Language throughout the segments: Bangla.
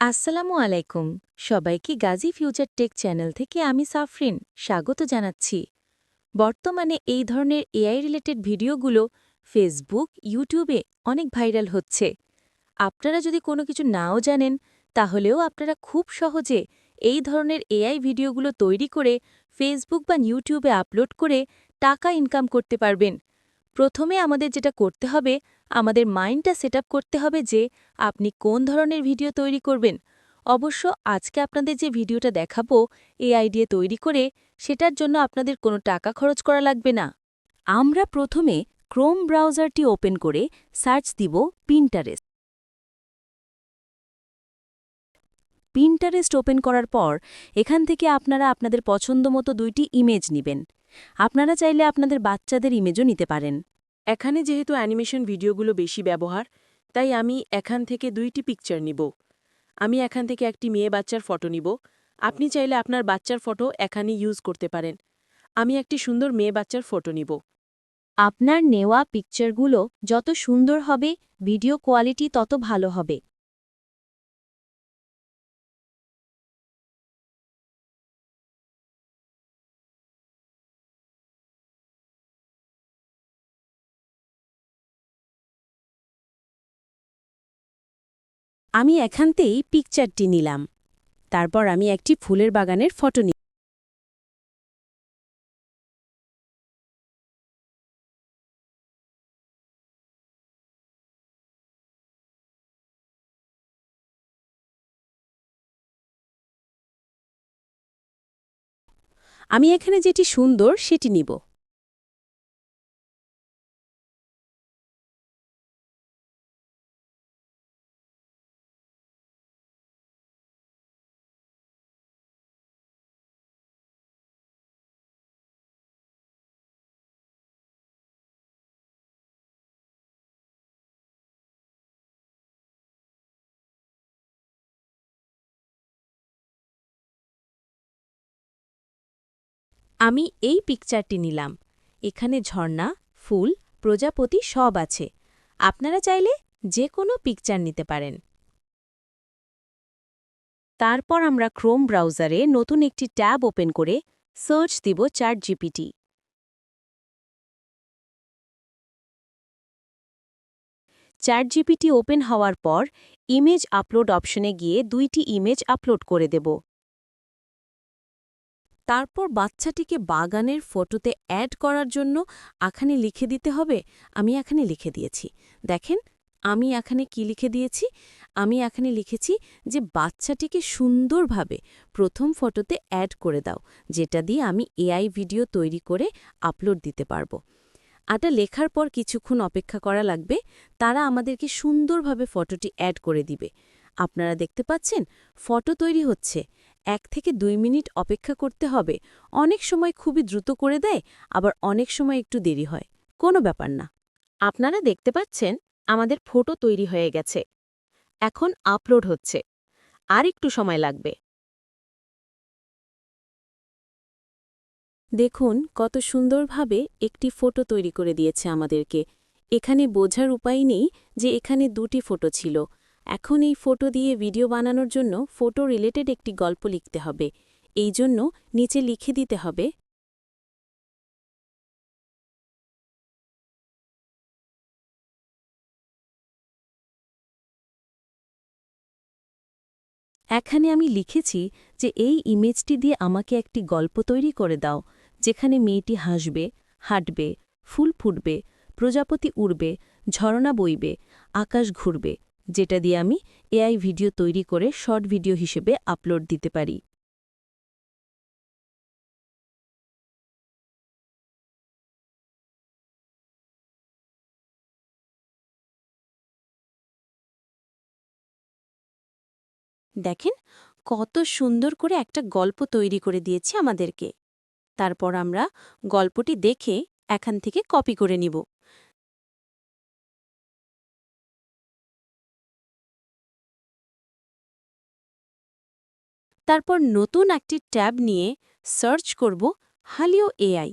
আসসালামু আলাইকুম। সবাইকে গাজী ফিউচার টেক চ্যানেল থেকে আমি সাফরিন স্বাগত জানাচ্ছি। বর্তমানে এই ধরনের এআই রিলেটেড ভিডিওগুলো ফেসবুক, ইউটিউবে অনেক ভাইরাল হচ্ছে। আপনারা যদি কোনো কিছু নাও জানেন, তাহলেও আপনারা খুব সহজে এই ধরনের এআই ভিডিওগুলো তৈরি করে ফেসবুক বা ইউটিউবে আপলোড করে টাকা ইনকাম করতে পারবেন। প্রথমে আমাদের যেটা করতে হবে, আমাদের মাইন্ডটা সেট করতে হবে যে আপনি কোন ধরনের ভিডিও তৈরি করবেন। অবশ্য আজকে আপনাদের যে ভিডিওটা দেখাবো, এআই আইডিয়া তৈরি করে, সেটার জন্য আপনাদের কোনো টাকা খরচ করা লাগবে না। আমরা প্রথমে ক্রোম ব্রাউজারটি ওপেন করে সার্চ দিব পিন্টারেস্ট পিন্টারেস্ট ওপেন করার পর, এখান থেকে আপনারা আপনাদের পছন্দমতো দুইটি ইমেজ নেবেন। আপনারা চাইলে আপনাদের বাচ্চাদের ইমেজও নিতে পারেন। এখানে যেহেতু অ্যানিমেশন ভিডিওগুলো বেশি ব্যবহার তাই আমি এখান থেকে দুইটি পিকচার নিব। আমি এখান থেকে একটি মেয়ে বাচ্চার ফটো নিব। আপনি চাইলে আপনার বাচ্চার ফটো এখানে ইউজ করতে পারেন। আমি একটি সুন্দর মেয়ে বাচ্চার ফটো নিব। আপনার নেওয়া পিকচারগুলো যত সুন্দর হবে ভিডিও কোয়ালিটি তত ভালো হবে। আমি এখানতেই পিকচারটি নিলাম। তারপর আমি একটি ফুলের বাগানের ফটো নি আমি এখানে যেটি সুন্দর, সেটি নিব। আমি এই পিকচারটি নিলাম। এখানে ঝর্ণা, ফুল, প্রজাপতি সব আছে। আপনারা চাইলে যে কোনো পিকচার নিতে পারেন। তারপর আমরা ক্রোম ব্রাউজারে নতুন একটি ট্যাব ওপেন করে সার্চ দিব chart GPT chat GPT open হওয়ার পর ইমেজ আপলোড অপশনে গিয়ে দুইটি ইমেজ আপলোড করে দেব। তারপর বাচ্চাটিকে বাগানের ফটোতে অ্যাড করার জন্য এখানে লিখে দিতে হবে। আমি এখানে লিখে দিয়েছি। দেখেন, আমি এখানে কি লিখে দিয়েছি? আমি এখানে লিখেছি যে বাচ্চাটিকে সুন্দরভাবে প্রথম ফটোতে অ্যাড করে দাও, যেটা দিয়ে আমি এআই ভিডিও তৈরি করে আপলোড দিতে পারব। আটা লেখার পর কিছুক্ষণ অপেক্ষা করা লাগবে। তারা আমাদেরকে সুন্দরভাবে ফটোটি অ্যাড করে দিবে। আপনারা দেখতে পাচ্ছেন, ফটো তৈরি হচ্ছে। এক থেকে দুই মিনিট অপেক্ষা করতে হবে। অনেক সময় খুবই দ্রুত করে দেয়, আবার অনেক সময় একটু দেরি হয়। কোনো ব্যাপার না। আপনারা দেখতে পাচ্ছেন, আমাদের ফটো তৈরি হয়ে গেছে। এখন আপলোড হচ্ছে। আর একটু সময় লাগবে। দেখুন, কত সুন্দরভাবে একটি ফটো তৈরি করে দিয়েছে আমাদেরকে। এখানে বোঝার উপায় নেই যে এখানে দুটি ফটো ছিল। এখন এই ফটো দিয়ে ভিডিও বানানোর জন্য ফটো রিলেটেড একটি গল্প লিখতে হবে। এই জন্য নিচে লিখে দিতে হবে, এখানে আমি লিখেছি যে এই ইমেজটি দিয়ে আমাকে একটি গল্প তৈরি করে দাও, যেখানে মেয়েটি হাসবে, হাঁটবে, ফুল ফুটবে, প্রজাপতি উড়বে ঝরনা বইবে, আকাশ ঘুরবে যেটা দিয়ে আমি এআই ভিডিও তৈরি করে শর্ট ভিডিও হিসেবে আপলোড দিতে পারি। দেখেন, কত সুন্দর করে একটা গল্প তৈরি করে দিয়েছে আমাদেরকে। তারপর আমরা গল্পটি দেখে এখান থেকে কপি করে নিব। তারপর নতুন একটি ট্যাব নিয়ে সার্চ করব Hailuo AI.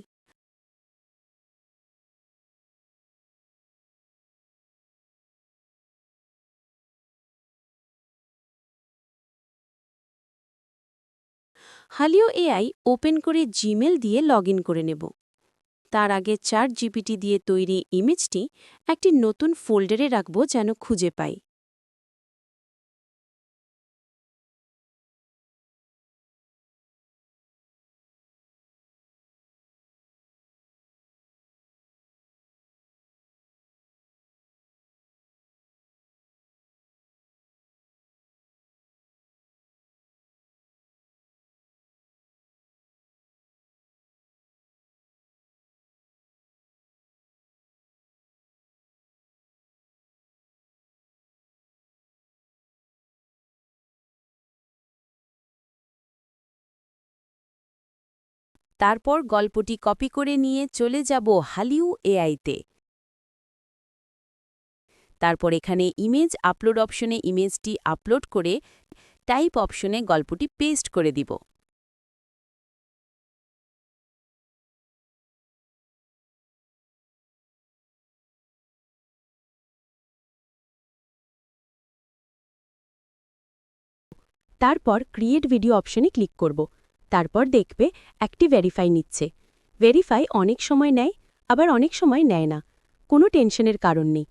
Hailuo AI open করে জিমেল দিয়ে লগ করে নেব। তার আগে চার জিপিটি দিয়ে তৈরি ইমেজটি একটি নতুন ফোল্ডারে রাখব যেন খুঁজে পাই। তারপর গল্পটি কপি করে নিয়ে চলে যাব হালিউ এআইতে। তারপর এখানে ইমেজ আপলোড অপশনে ইমেজটি আপলোড করে টাইপ অপশনে গল্পটি পেস্ট করে দিব। তারপর ক্রিয়েট ভিডিও অপশনে ক্লিক করব। তারপর দেখবে একটি ভেরিফাই নিচ্ছে। ভেরিফাই অনেক সময় নেয়, আবার অনেক সময় নেয় না। কোনো টেনশনের কারণ নেই।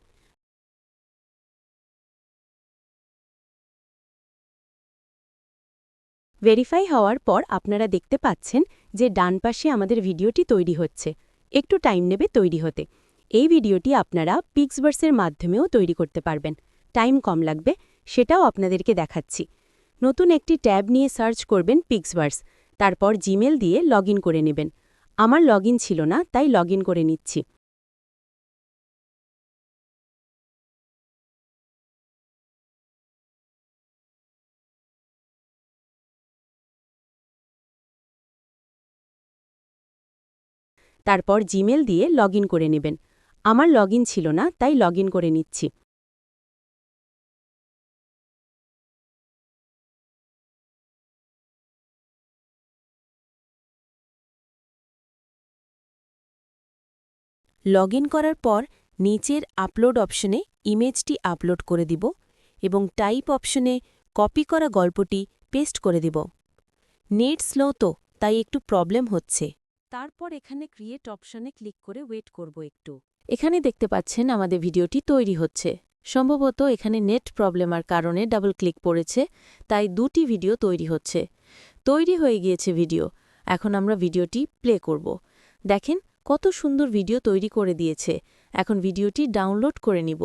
ভেরিফাই হওয়ার পর আপনারা দেখতে পাচ্ছেন যে ডান পাশে আমাদের ভিডিওটি তৈরি হচ্ছে। একটু টাইম নেবে তৈরি হতে। এই ভিডিওটি আপনারা পিক্সভার্সের মাধ্যমেও তৈরি করতে পারবেন। টাইম কম লাগবে, সেটাও আপনাদেরকে দেখাচ্ছি। নতুন একটি ট্যাব নিয়ে সার্চ করবেন পিক্সভার্স তারপর জিমেল দিয়ে লগ করে নেবেন। আমার লগ ছিল না, তাই লগ করে নিচ্ছি। তারপর জিমেল দিয়ে লগ করে নেবেন। আমার লগ ছিল না, তাই লগ করে নিচ্ছি। লগ করার পর নিচের আপলোড অপশনে ইমেজটি আপলোড করে দিব এবং টাইপ অপশনে কপি করা গল্পটি পেস্ট করে দিব। নেট স্লো তো, তাই একটু প্রবলেম হচ্ছে। তারপর এখানে ক্রিয়েট অপশনে ক্লিক করে ওয়েট করব একটু। এখানে দেখতে পাচ্ছেন আমাদের ভিডিওটি তৈরি হচ্ছে। সম্ভবত এখানে নেট প্রবলেমার কারণে ডাবল ক্লিক পড়েছে, তাই দুটি ভিডিও তৈরি হচ্ছে। তৈরি হয়ে গিয়েছে ভিডিও। এখন আমরা ভিডিওটি প্লে করব। দেখেন কত সুন্দর ভিডিও তৈরি করে দিয়েছে। এখন ভিডিওটি ডাউনলোড করে নিব।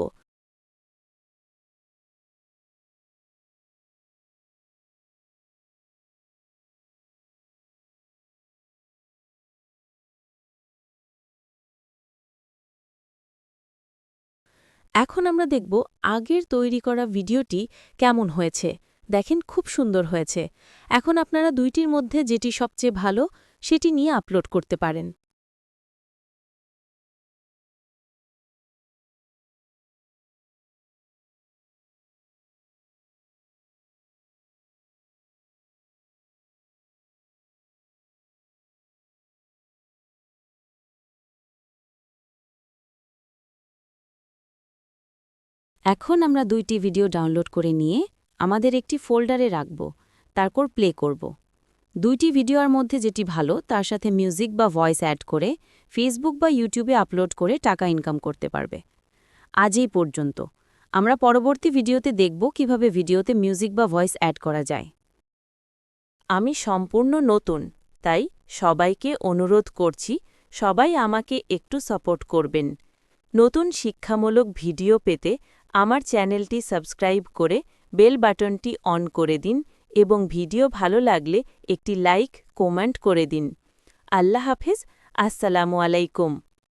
এখন আমরা দেখব আগের তৈরি করা ভিডিওটি কেমন হয়েছে। দেখেন খুব সুন্দর হয়েছে। এখন আপনারা দুইটির মধ্যে যেটি সবচেয়ে ভালো, সেটি নিয়ে আপলোড করতে পারেন। এখন আমরা দুইটি ভিডিও ডাউনলোড করে নিয়ে আমাদের একটি ফোল্ডারে রাখব, তারপর প্লে করব। দুইটি ভিডিওর মধ্যে যেটি ভালো, তার সাথে মিউজিক বা ভয়েস অ্যাড করে ফেসবুক বা ইউটিউবে আপলোড করে টাকা ইনকাম করতে পারবে। আজ এই পর্যন্ত। আমরা পরবর্তী ভিডিওতে দেখব কীভাবে ভিডিওতে মিউজিক বা ভয়েস অ্যাড করা যায়। আমি সম্পূর্ণ নতুন, তাই সবাইকে অনুরোধ করছি, সবাই আমাকে একটু সাপোর্ট করবেন। নতুন শিক্ষামূলক ভিডিও পেতে আমার চ্যানেলটি সাবস্ক্রাইব করে বেল বাটনটি অন করে দিন এবং ভিডিও ভালো লাগলে একটি লাইক, কমেন্ট করে দিন। আল্লাহ হাফেজ, আসসালামু আলাইকুম।